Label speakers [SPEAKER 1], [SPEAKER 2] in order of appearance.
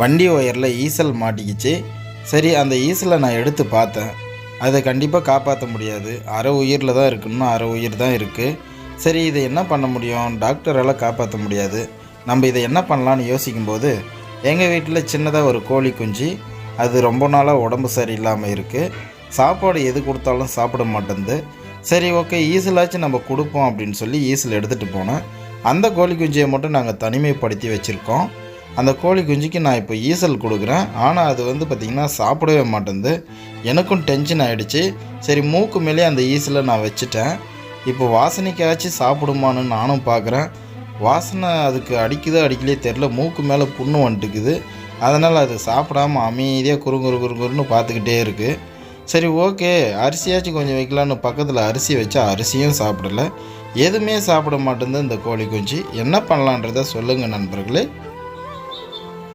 [SPEAKER 1] வண்டி ஒயரில் ஈசல் மாட்டிக்கிச்சு. சரி அந்த ஈசலை நான் எடுத்து பார்த்தேன். அதை கண்டிப்பாக காப்பாற்ற முடியாது. அரை உயிரில் தான் இருக்குன்னு அரை உயிர் தான் இருக்குது சரி இதை என்ன பண்ண முடியும்? டாக்டரால் காப்பாற்ற முடியாது. நம்ம இதை என்ன பண்ணலான்னு யோசிக்கும்போது எங்கள் வீட்டில் சின்னதாக ஒரு கோழி குஞ்சு. அது ரொம்ப நாளாக உடம்பு சரியில்லாமல் இருக்குது சாப்பாடு எது கொடுத்தாலும் சாப்பிட மாட்டேங்குது சரி ஓகே ஈசலாச்சும் நம்ம கொடுப்போம் அப்படின்னு சொல்லி ஈசல் எடுத்துகிட்டு போனேன். அந்த கோழி குஞ்சியை மட்டும் நாங்கள் தனிமைப்படுத்தி வச்சுருக்கோம். அந்த கோழி குஞ்சுக்கு நான் இப்போ ஈசல் கொடுக்குறேன். ஆனால் அது வந்து பார்த்திங்கன்னா சாப்பிடவே மாட்டேங்குது எனக்கும் டென்ஷன் ஆகிடுச்சு சரி மூக்கு மேலே அந்த ஈசலை நான் வச்சுட்டேன். இப்போ வாசனைக்காச்சும் சாப்பிடுமான்னு நானும் பார்க்குறேன் வாசனை அதுக்கு அடிக்குதோ அடிக்கலையே தெரில மூக்கு மேலே புண்ணு வந்துட்டுக்குது. அதனால் அது சாப்பிடாம அமைதியாக குறுங்குறு குறுங்குறுன்னு பார்த்துக்கிட்டே இருக்குது சரி ஓகே. அரிசியாச்சும் கொஞ்சம் வைக்கலான்னு பக்கத்தில் அரிசி வச்சா அரிசியும் சாப்பிடல. எதுவுமே சாப்பிட மாட்டேங்குது இந்த கோழி குஞ்சு. என்ன பண்ணலான்றத சொல்லுங்கள் நண்பர்களே.